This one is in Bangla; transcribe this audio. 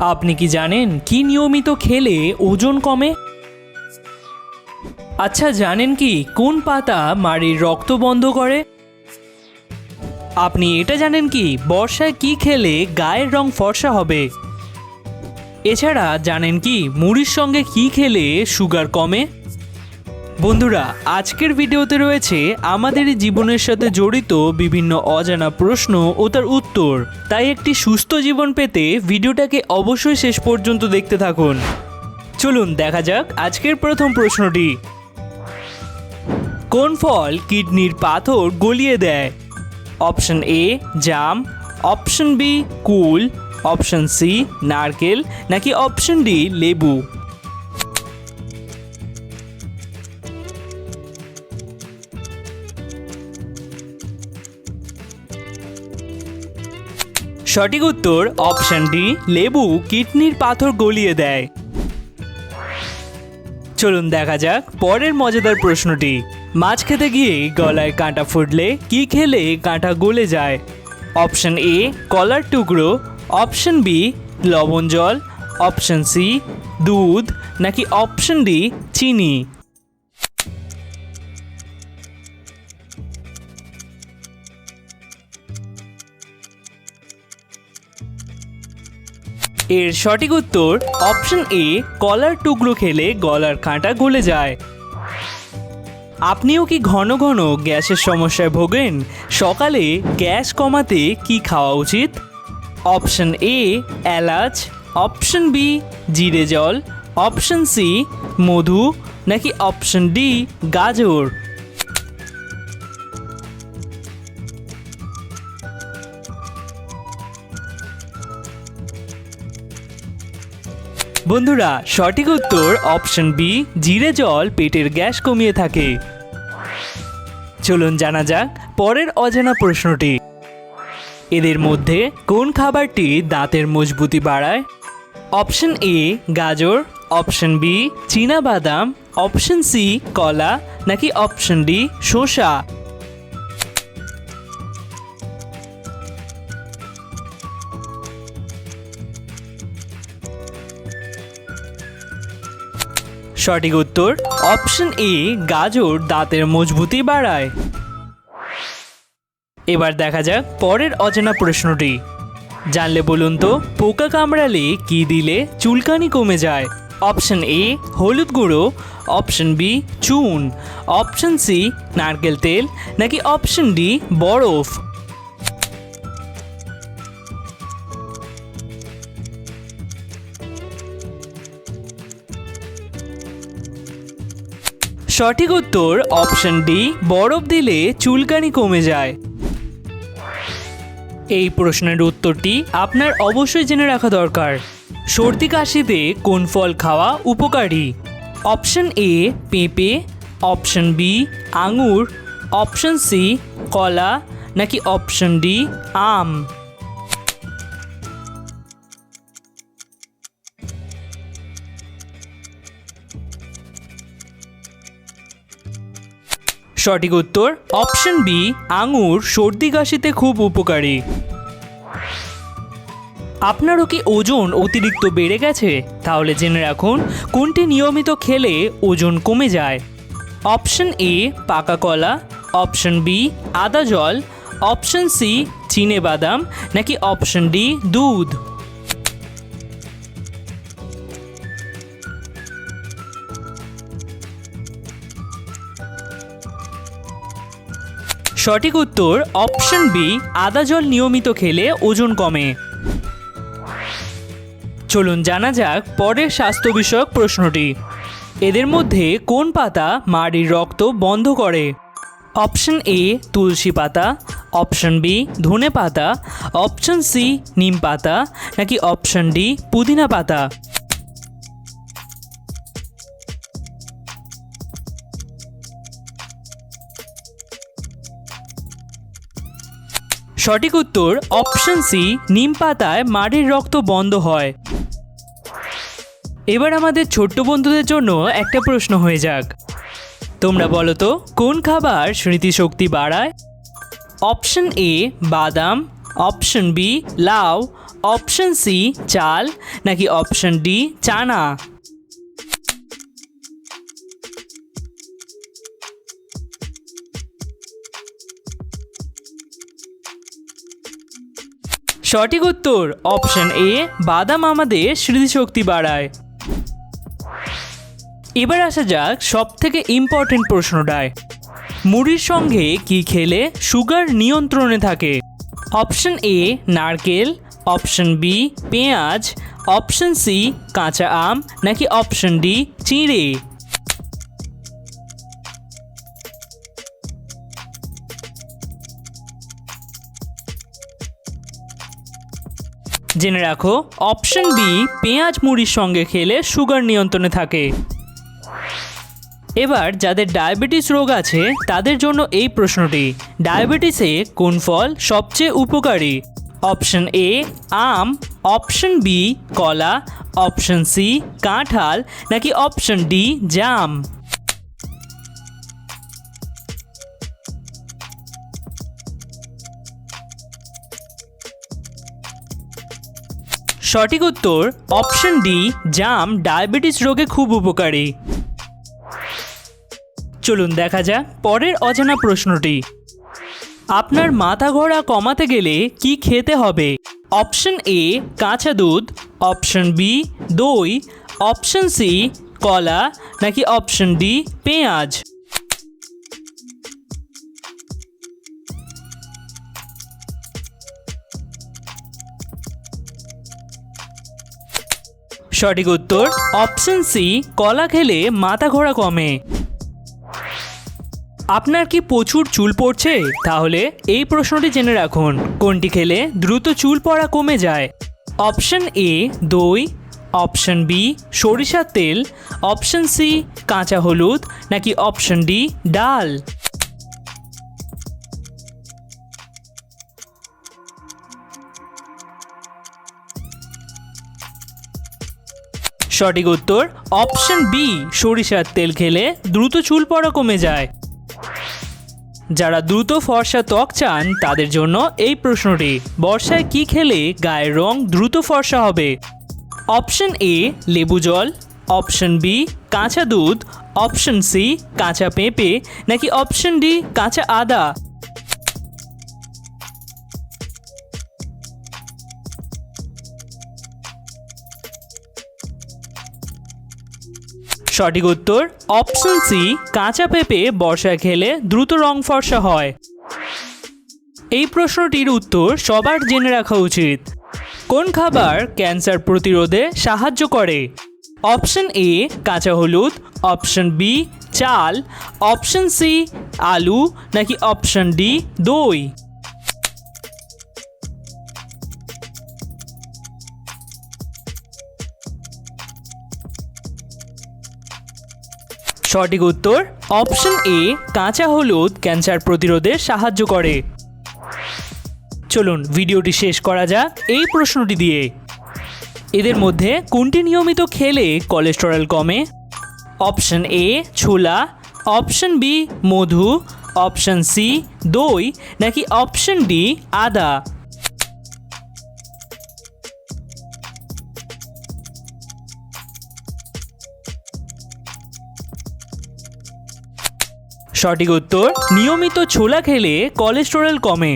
আপনি কি জানেন কি নিয়মিত খেলে ওজন কমে? আচ্ছা জানেন কি কোন পাতা মাড়ির রক্ত বন্ধ করে? আপনি এটা জানেন কি বর্ষায় কি খেলে গায়ের রং ফর্সা হবে? এছাড়া জানেন কি মুড়ির সঙ্গে কি খেলে সুগার কমে? বন্ধুরা, আজকের ভিডিওতে রয়েছে আমাদের জীবনের সাথে জড়িত বিভিন্ন অজানা প্রশ্ন ও তার উত্তর। তাই একটি সুস্থ জীবন পেতে ভিডিওটাকে অবশ্যই শেষ পর্যন্ত দেখতে থাকুন। চলুন, দেখা যাক আজকের প্রথম প্রশ্নটি। কোন ফল কিডনির পাথর গলিয়ে দেয়? অপশন এ, জাম। অপশন বি, কুল। অপশন সি, নারকেল। নাকি অপশন ডি, লেবু? সঠিক উত্তর অপশন ডি, লেবু কিডনির পাথর গলিয়ে দেয়। চলুন দেখা যাক পরের মজাদার প্রশ্নটি। মাছ খেতে গিয়ে গলায় কাঁটা ফুটলে কি খেলে কাঁটা গলে যায়? অপশন এ, কলার টুকরো। অপশন বি, লবণ জল। অপশন সি, দুধ। নাকি অপশন ডি, চিনি। এর সঠিক উত্তর অপশন এ, কলার টুকরো খেলে গলার কাঁটা গলে যায়। আপনিও কি ঘন ঘন গ্যাসের সমস্যায় ভোগেন? সকালে গ্যাস কমাতে কি খাওয়া উচিত? অপশন এ, এলাচ। অপশন বি, জিরে জল। অপশন সি, মধু। নাকি অপশন ডি, গাজর? বন্ধুরা, সঠিক উত্তর অপশন বি, জিরে জল, পেটের গ্যাস কমিয়ে থাকে। চলুন জানা যাক পরের অজানা প্রশ্নটি। এদের মধ্যে কোন খাবারটি দাঁতের মজবুতি বাড়ায়? অপশন এ, গাজর, অপশন বি, চীনা বাদাম, অপশন সি, কলা, নাকি অপশন ডি, শসা? সঠিক উত্তর, অপশন এ গাজর দাঁতের মজবুতি বাড়ায়। এবার দেখা যাক পরের অজানা প্রশ্নটি। জানলে বলুন তো, পোকা কামড়ালে কি দিলে চুলকানি কমে যায়? অপশন এ হলুদ গুঁড়ো। অপশন বি চুন। অপশন সি নারকেল তেল। নাকি অপশন ডি বরফ? সঠিক উত্তর অপশন ডি, বরফ দিলে চুলকানি কমে যায়। এই প্রশ্নের উত্তরটি আপনার অবশ্যই জেনে রাখা দরকার। সর্দি কাশিতে কোন ফল খাওয়া উপকারী? অপশন এ, পেঁপে। অপশন বি, আঙুর। অপশন সি, কলা। নাকি অপশন ডি, আম? সঠিক উত্তর, অপশন বি, আঙুর সর্দি কাশিতে খুব উপকারী। আপনারও কি ওজন অতিরিক্ত বেড়ে গেছে? তাহলে জেনে রাখুন, কোনটি নিয়মিত খেলে ওজন কমে যায়। অপশন এ, পাকা কলা। অপশন বি, আদা জল। অপশন সি, চিনে বাদাম। নাকি অপশন ডি, দুধ। সঠিক উত্তর অপশন বি, আদা জল নিয়মিত খেলে ওজন কমে। চলুন জানা যাক পরের স্বাস্থ্য বিষয়ক প্রশ্নটি। এদের মধ্যে কোন পাতা মাড়ির রক্ত বন্ধ করে? অপশন এ, তুলসী পাতা। অপশন বি, ধনে পাতা। অপশন সি, নিম পাতা। নাকি অপশন ডি, পুদিনা পাতা? সঠিক উত্তর অপশন সি, নিম পাতায় মাড়ির রক্ত বন্ধ হয়। এবার আমাদের ছোট্ট বন্ধুদের জন্য একটা প্রশ্ন হয়ে যাক। তোমরা বলো তো, কোন খাবার স্মৃতিশক্তি বাড়ায়? অপশন এ, বাদাম, অপশন বি, লাউ, অপশন সি, চাল, নাকি অপশন ডি, চানা? সঠিক উত্তর অপশন এ বাদাম আমাদের স্মৃতিশক্তি বাড়ায়। এবার আসা যাক সব থেকে ইম্পর্টেন্ট প্রশ্নটায়। মুড়ির সঙ্গে কি খেলে সুগার নিয়ন্ত্রণে থাকে? অপশন এ নারকেল অপশন বি পেঁয়াজ অপশন সি কাঁচা আম, নাকি অপশন ডি চিঁড়ে? জেনে রাখো অপশন বি পেঁয়াজ মুড়ির সঙ্গে খেলে সুগার নিয়ন্ত্রণে থাকে। এবার যাদের ডায়াবেটিস রোগ আছে, তাদের জন্য এই প্রশ্নটি। ডায়াবেটিসে কোন ফল সবচেয়ে উপকারী? অপশন এ আম অপশন বি কলা অপশন সি কাঁঠাল, নাকি অপশন ডি জাম? সঠিক উত্তর অপশন ডি, জাম, ডায়াবেটিস রোগে খুব উপকারী। চলুন দেখা যাক পরের অজানা প্রশ্নটি। আপনার মাথা ঘোরা কমাতে গেলে কি খেতে হবে? অপশন এ, কাঁচা দুধ। অপশন বি, দই। অপশন সি, কলা। নাকি অপশন ডি, পেঁয়াজ? সঠিক উত্তর অপশন সি কলা খেলে মাথা ঘোরা কমে। আপনার কি প্রচুর চুল পড়ছে? তাহলে এই প্রশ্নটি জেনে রাখুন, কোনটি খেলে দ্রুত চুল পড়া কমে যায়? অপশন এ দই অপশন বি সরিষার তেল অপশন সি কাঁচা হলুদ, নাকি অপশন ডি ডাল? সঠিক উত্তর অপশন বি সরিষার তেল খেলে দ্রুত চুল পড়া কমে যায়। যারা দ্রুত ফর্সা ত্বক চান, তাদের জন্য এই প্রশ্নটি, বর্ষায় কি খেলে গায়ের রং দ্রুত ফর্সা হবে? অপশন এ লেবু জল অপশন বি কাঁচা দুধ অপশন সি কাঁচা পেঁপে, নাকি অপশন ডি কাঁচা আদা? সঠিক উত্তর অপশন সি কাঁচা পেঁপে বর্ষায় খেলে দ্রুত রং ফর্সা হয়। এই প্রশ্নটির উত্তর সবার জেনে রাখা উচিত। কোন খাবার ক্যান্সার প্রতিরোধে সাহায্য করে? অপশন এ কাঁচা হলুদ অপশন বি চাল অপশন সি আলু, নাকি অপশন ডি দই? সঠিক উত্তর অপশন এ, কাঁচা হলুদ ক্যান্সার প্রতিরোধে সাহায্য করে। চলুন, ভিডিওটি শেষ করা যাক এই প্রশ্নটি দিয়ে। এদের মধ্যে কোনটি নিয়মিত খেলে কোলেস্টেরল কমে? অপশন এ, ছোলা। অপশন বি, মধু। অপশন সি, দই। নাকি অপশন ডি, আদা? সঠিক উত্তর নিয়মিত ছোলা খেলে কোলেস্টেরল কমে।